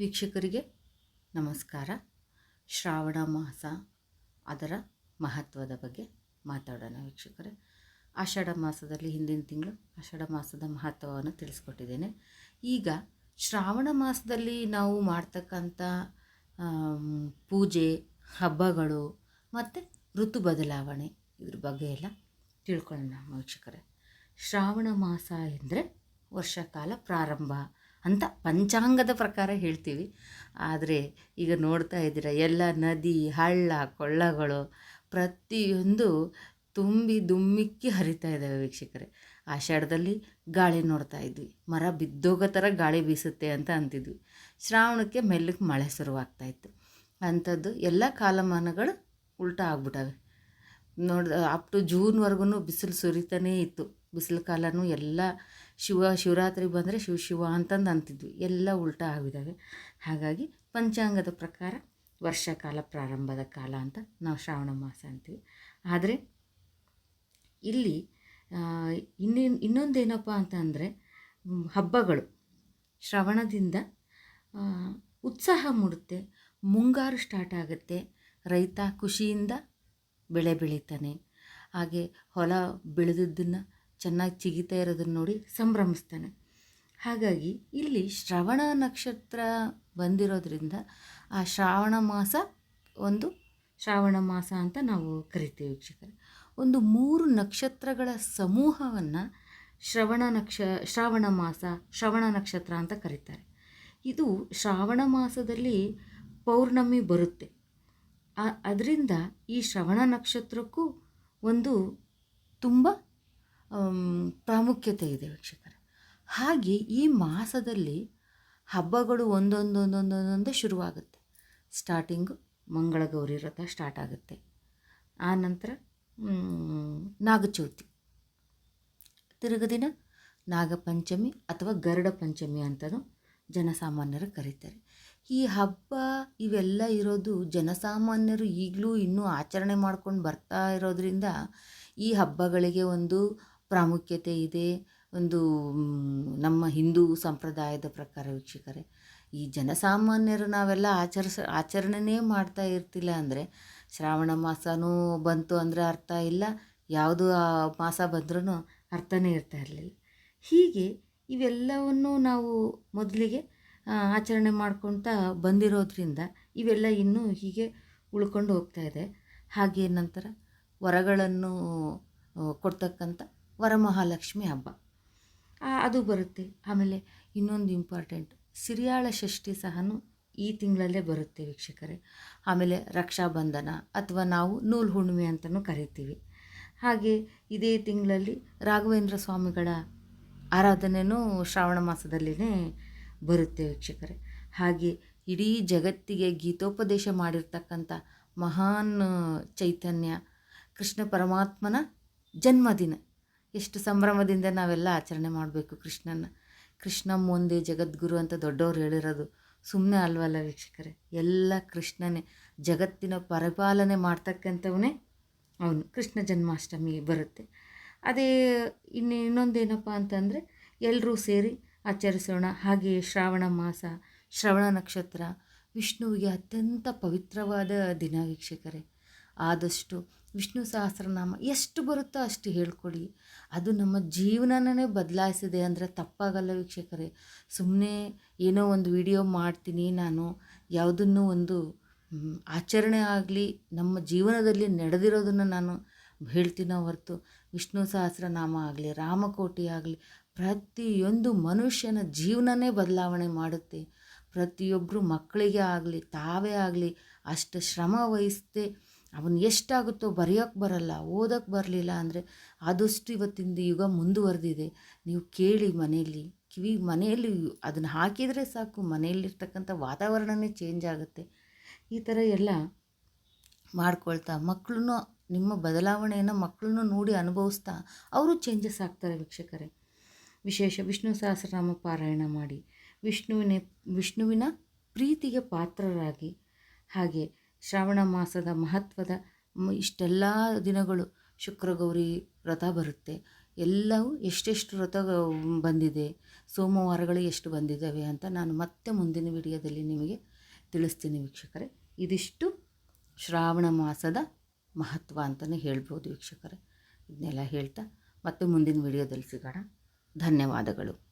ವೀಕ್ಷಕರಿಗೆ ನಮಸ್ಕಾರ. ಶ್ರಾವಣ ಮಾಸ ಅದರ ಮಹತ್ವದ ಬಗ್ಗೆ ಮಾತಾಡೋಣ ವೀಕ್ಷಕರೇ. ಆಷಾಢ ಮಾಸದಲ್ಲಿ ಹಿಂದಿನ ತಿಂಗಳು ಆಷಾಢ ಮಾಸದ ಮಹತ್ವವನ್ನು ತಿಳಿಸ್ಕೊಟ್ಟಿದ್ದೇನೆ. ಈಗ ಶ್ರಾವಣ ಮಾಸದಲ್ಲಿ ನಾವು ಮಾಡ್ತಕ್ಕಂಥ ಪೂಜೆ, ಹಬ್ಬಗಳು ಮತ್ತು ಋತು ಬದಲಾವಣೆ ಇದ್ರ ಬಗ್ಗೆ ಎಲ್ಲ ತಿಳ್ಕೊಳ್ಳೋಣ ವೀಕ್ಷಕರೇ. ಶ್ರಾವಣ ಮಾಸ ಎಂದರೆ ವರ್ಷಕಾಲ ಪ್ರಾರಂಭ. ಅಂತ ಪಂಚಾಂಗದ ಪ್ರಕಾರ ಹೇಳ್ತೀವಿ. ಆದರೆ ಈಗ ನೋಡ್ತಾ ಇದ್ದೀರ, ಎಲ್ಲ ನದಿ, ಹಳ್ಳ, ಕೊಳ್ಳಗಳು ಪ್ರತಿಯೊಂದು ತುಂಬಿ ದುಮ್ಮಿಕ್ಕಿ ಹರಿತಾ ಇದ್ದಾವೆ ವೀಕ್ಷಕರೇ. ಆಷಾಢದಲ್ಲಿ ಗಾಳಿ ನೋಡ್ತಾ ಇದ್ವಿ. ಮರ ಬಿದ್ದೋಗೋ ಥರ ಗಾಳಿ ಬೀಸುತ್ತೆ ಅಂತ ಅಂತಿದ್ವಿ. ಶ್ರಾವಣಕ್ಕೆ ಮೆಲ್ಲಕ್ಕೆ ಮಳೆ ಶುರುವಾಗ್ತಾ ಇತ್ತು. ಅಂಥದ್ದು ಎಲ್ಲ ಕಾಲಮಾನಗಳು ಉಲ್ಟಾ ಆಗ್ಬಿಟ್ಟವೆ. ನೋಡಿ ಅಪ್ ಟು ಜೂನ್ವರೆಗೂ ಬಿಸಿಲು ಸುರಿತಾನೇ ಇತ್ತು. ಬಿಸಿಲು ಕಾಲನೂ ಎಲ್ಲ ಶಿವ ಶಿವರಾತ್ರಿ ಬಂದರೆ ಶಿವ ಶಿವ ಅಂತಂದು ಅಂತಿದ್ವಿ. ಎಲ್ಲ ಉಲ್ಟಾ ಆಗಿದ್ದಾವೆ. ಹಾಗಾಗಿ ಪಂಚಾಂಗದ ಪ್ರಕಾರ ವರ್ಷಕಾಲ ಪ್ರಾರಂಭದ ಕಾಲ ಅಂತ ನಾವು ಶ್ರಾವಣ ಮಾಸ ಅಂತೀವಿ. ಆದರೆ ಇಲ್ಲಿ ಇನ್ನೇನು, ಇನ್ನೊಂದೇನಪ್ಪ ಅಂತ ಅಂದರೆ ಹಬ್ಬಗಳು. ಶ್ರವಣದಿಂದ ಉತ್ಸಾಹ ಮೂಡುತ್ತೆ. ಮುಂಗಾರು ಸ್ಟಾರ್ಟ್ ಆಗುತ್ತೆ. ರೈತ ಖುಷಿಯಿಂದ ಬೆಳೆ ಬೆಳೀತಾನೆ. ಹಾಗೆ ಹೊಲ ಬೆಳೆದದ್ದನ್ನು ಚೆನ್ನಾಗಿ ಚಿಗಿತಾ ಇರೋದನ್ನು ನೋಡಿ ಸಂಭ್ರಮಿಸ್ತಾನೆ. ಹಾಗಾಗಿ ಇಲ್ಲಿ ಶ್ರವಣ ನಕ್ಷತ್ರ ಬಂದಿರೋದ್ರಿಂದ ಆ ಶ್ರಾವಣ ಮಾಸ ಒಂದು ಶ್ರಾವಣ ಮಾಸ ಅಂತ ನಾವು ಕರಿತೀವಿ ವೀಕ್ಷಕರೇ. ಒಂದು ಮೂರು ನಕ್ಷತ್ರಗಳ ಸಮೂಹವನ್ನು ಶ್ರವಣ ನಕ್ಷ, ಶ್ರಾವಣ ಮಾಸ, ಶ್ರವಣ ನಕ್ಷತ್ರ ಅಂತ ಕರೀತಾರೆ. ಇದು ಶ್ರಾವಣ ಮಾಸದಲ್ಲಿ ಪೌರ್ಣಮಿ ಬರುತ್ತೆ. ಅದರಿಂದ ಈ ಶ್ರವಣ ನಕ್ಷತ್ರಕ್ಕೂ ಒಂದು ತುಂಬ ಪ್ರಾಮುಖ್ಯತೆ ಇದೆ ವೀಕ್ಷಕರೇ. ಹಾಗೆ ಈ ಮಾಸದಲ್ಲಿ ಹಬ್ಬಗಳು ಒಂದೊಂದೊಂದೊಂದೊಂದೊಂದೇ ಶುರುವಾಗುತ್ತೆ. ಸ್ಟಾರ್ಟಿಂಗು ಮಂಗಳಗೌರಿ ವ್ರತ ಸ್ಟಾರ್ಟ್ ಆಗುತ್ತೆ. ಆ ನಂತರ ನಾಗಚೌತಿ ನಾಗಚೌತಿ. ತಿರುಗದಿನ ನಾಗಪಂಚಮಿ ಅಥವಾ ಗರುಡ ಪಂಚಮಿ ಅಂತಲೂ ಜನಸಾಮಾನ್ಯರು ಕರೀತಾರೆ. ಈ ಹಬ್ಬ ಇವೆಲ್ಲ ಇರೋದು ಜನಸಾಮಾನ್ಯರು ಈಗಲೂ ಇನ್ನೂ ಆಚರಣೆ ಮಾಡ್ಕೊಂಡು ಬರ್ತಾ ಇರೋದ್ರಿಂದ ಈ ಹಬ್ಬಗಳಿಗೆ ಒಂದು ಪ್ರಾಮುಖ್ಯತೆ ಇದೆ. ಒಂದು ನಮ್ಮ ಹಿಂದೂ ಸಂಪ್ರದಾಯದ ಪ್ರಕಾರ ವೀಕ್ಷಕರೇ, ಈ ಜನಸಾಮಾನ್ಯರು ನಾವೆಲ್ಲ ಆಚರಿಸ, ಆಚರಣೆನೇ ಮಾಡ್ತಾ ಇರ್ತಿಲ್ಲ ಅಂದರೆ ಶ್ರಾವಣ ಮಾಸನೂ ಬಂತು ಅಂದರೆ ಅರ್ಥ ಇಲ್ಲ. ಯಾವುದು ಆ ಮಾಸ ಬಂದ್ರೂ ಅರ್ಥನೇ ಇರ್ತಾ ಇರಲಿಲ್ಲ. ಹೀಗೆ ಇವೆಲ್ಲವನ್ನು ನಾವು ಮೊದಲಿಗೆ ಆಚರಣೆ ಮಾಡ್ಕೊಳ್ತಾ ಬಂದಿರೋದ್ರಿಂದ ಇವೆಲ್ಲ ಇನ್ನೂ ಹೀಗೆ ಉಳ್ಕೊಂಡು ಹೋಗ್ತಾ ಇದೆ. ಹಾಗೆ ನಂತರ ವರಗಳನ್ನು ಕೊಡ್ತಕ್ಕಂಥ ವರಮಹಾಲಕ್ಷ್ಮಿ ಹಬ್ಬ. ಅದು ಬರುತ್ತೆ. ಆಮೇಲೆ ಇನ್ನೊಂದು ಇಂಪಾರ್ಟೆಂಟ್ ಸಿರಿಯಾಳ ಷಷ್ಠಿ ಸಹ ಈ ತಿಂಗಳಲ್ಲೇ ಬರುತ್ತೆ ವೀಕ್ಷಕರೇ. ಆಮೇಲೆ ರಕ್ಷಾಬಂಧನ ಅಥವಾ ನಾವು ನೂಲು ಹುಣ್ಣಿಮೆ ಅಂತಲೂ ಕರಿತೀವಿ. ಹಾಗೆ ಇದೇ ತಿಂಗಳಲ್ಲಿ ರಾಘವೇಂದ್ರ ಸ್ವಾಮಿಗಳ ಆರಾಧನೆಯೂ ಶ್ರಾವಣ ಮಾಸದಲ್ಲೇ ಬರುತ್ತೆ ವೀಕ್ಷಕರೇ. ಹಾಗೆ ಇಡೀ ಜಗತ್ತಿಗೆ ಗೀತೋಪದೇಶ ಮಾಡಿರ್ತಕ್ಕಂಥ ಮಹಾನ್ ಚೈತನ್ಯ ಕೃಷ್ಣ ಪರಮಾತ್ಮನ ಜನ್ಮದಿನ. ಎಷ್ಟು ಸಂಭ್ರಮದಿಂದ ನಾವೆಲ್ಲ ಆಚರಣೆ ಮಾಡಬೇಕು ಕೃಷ್ಣನ. ಕೃಷ್ಣ ಮುಂದೆ ಜಗದ್ಗುರು ಅಂತ ದೊಡ್ಡವರು ಹೇಳಿರೋದು. ಸುಮ್ಮನೆ ಅಲ್ವಲ್ಲ ವೀಕ್ಷಕರೇ? ಎಲ್ಲ ಕೃಷ್ಣನೇ, ಜಗತ್ತಿನ ಪರಿಪಾಲನೆ ಮಾಡ್ತಕ್ಕಂಥವನೇ ಅವನು. ಕೃಷ್ಣ ಜನ್ಮಾಷ್ಟಮಿ ಬರುತ್ತೆ. ಅದೇ ಇನ್ನು ಇನ್ನೊಂದೇನಪ್ಪ ಅಂತಂದರೆ ಎಲ್ಲರೂ ಸೇರಿ ಆಚರಿಸೋಣ. ಹಾಗೆ ಶ್ರಾವಣ ಮಾಸ, ಶ್ರವಣ ನಕ್ಷತ್ರ, ವಿಷ್ಣುವಿಗೆ ಅತ್ಯಂತ ಪವಿತ್ರವಾದ ದಿನ ವೀಕ್ಷಕರೇ. ಆದಷ್ಟು ವಿಷ್ಣು ಸಹಸ್ರನಾಮ ಎಷ್ಟು ಬರುತ್ತೋ ಅಷ್ಟು ಹೇಳ್ಕೊಡಿ. ಅದು ನಮ್ಮ ಜೀವನನೇ ಬದಲಾಯಿಸಿದೆ ಅಂದರೆ ತಪ್ಪಾಗಲ್ಲ ವೀಕ್ಷಕರೇ. ಸುಮ್ಮನೆ ಏನೋ ಒಂದು ವಿಡಿಯೋ ಮಾಡ್ತೀನಿ ನಾನು, ಯಾವುದನ್ನು ಒಂದು ಆಚರಣೆ ಆಗಲಿ, ನಮ್ಮ ಜೀವನದಲ್ಲಿ ನಡೆದಿರೋದನ್ನು ನಾನು ಹೇಳ್ತೀನೋ ಹೊರತು ವಿಷ್ಣು ಸಹಸ್ರನಾಮ ಆಗಲಿ, ರಾಮಕೋಟಿ ಆಗಲಿ, ಪ್ರತಿಯೊಂದು ಮನುಷ್ಯನ ಜೀವನನೇ ಬದಲಾವಣೆ ಮಾಡುತ್ತೆ. ಪ್ರತಿಯೊಬ್ಬರು ಮಕ್ಕಳಿಗೆ ಆಗಲಿ, ತಾವೇ ಆಗಲಿ, ಅಷ್ಟು ಶ್ರಮ ವಹಿಸದೆ ಅವನು ಎಷ್ಟಾಗುತ್ತೋ ಬರೆಯೋಕ್ಕೆ ಬರಲ್ಲ ಓದೋಕ್ಕೆ ಬರಲಿಲ್ಲ ಅಂದರೆ ಆದಷ್ಟು ಇವತ್ತಿಂದ ಯುಗ ಮುಂದುವರೆದಿದೆ. ನೀವು ಕೇಳಿ ಮನೆಯಲ್ಲಿ, ಕಿವಿ ಮನೆಯಲ್ಲಿ ಅದನ್ನು ಹಾಕಿದರೆ ಸಾಕು, ಮನೆಯಲ್ಲಿರ್ತಕ್ಕಂಥ ವಾತಾವರಣವೇ ಚೇಂಜ್ ಆಗುತ್ತೆ. ಈ ಥರ ಎಲ್ಲ ಮಾಡ್ಕೊಳ್ತಾ ಮಕ್ಕಳನ್ನು ನಿಮ್ಮ ಬದಲಾವಣೆಯನ್ನು ಮಕ್ಕಳನ್ನು ನೋಡಿ ಅನುಭವಿಸ್ತಾ ಅವರು ಚೇಂಜಸ್ ಆಗ್ತಾರೆ ವೀಕ್ಷಕರೇ. ವಿಶೇಷ ವಿಷ್ಣು ಸಹಸ್ರನಾಮ ಪಾರಾಯಣ ಮಾಡಿ. ವಿಷ್ಣುವಿನ ವಿಷ್ಣುವಿನ ಪ್ರೀತಿಗೆ ಪಾತ್ರರಾಗಿ. ಹಾಗೆ ಶ್ರಾವಣ ಮಾಸದ ಮಹತ್ವದ ಇಷ್ಟೆಲ್ಲ ದಿನಗಳು ಶುಕ್ರಗೌರಿ ವ್ರತ ಬರುತ್ತೆ. ಎಲ್ಲವೂ ಎಷ್ಟೆಷ್ಟು ವ್ರತ ಬಂದಿದೆ, ಸೋಮವಾರಗಳು ಎಷ್ಟು ಬಂದಿದ್ದಾವೆ ಅಂತ ನಾನು ಮತ್ತೆ ಮುಂದಿನ ವಿಡಿಯೋದಲ್ಲಿ ನಿಮಗೆ ತಿಳಿಸ್ತೀನಿ ವೀಕ್ಷಕರೇ. ಇದಿಷ್ಟು ಶ್ರಾವಣ ಮಾಸದ ಮಹತ್ವ ಅಂತಲೇ ಹೇಳ್ಬೋದು ವೀಕ್ಷಕರೇ. ಇದನ್ನೆಲ್ಲ ಹೇಳ್ತಾ ಮತ್ತೆ ಮುಂದಿನ ವಿಡಿಯೋದಲ್ಲಿ ಸಿಗೋಣ. ಧನ್ಯವಾದಗಳು.